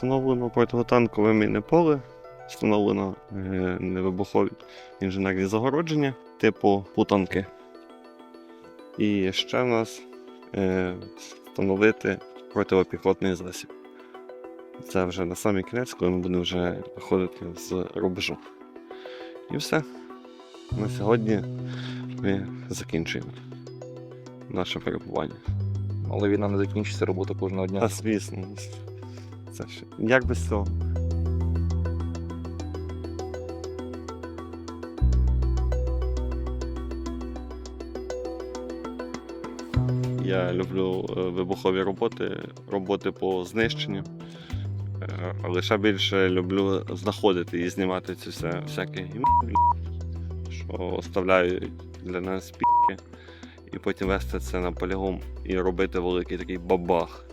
Встановлено протитанкове мінне поле, встановлено е, невибухові інженерні загородження типу путанки. І ще в нас е, встановити протипіхотний засіб. Це вже на самий кінець, коли ми будемо вже виходити з рубежу. І все. На сьогодні ми закінчуємо наше перебування. Але війна не закінчиться, робота кожного дня. А звісно, це ще. Як без цього? Я люблю е, вибухові роботи, роботи по знищенню. Е, Але ще більше люблю знаходити і знімати ці все, всякі гімн, що оставляють для нас піки. І потім вести це на полігон і робити великий такий бабах.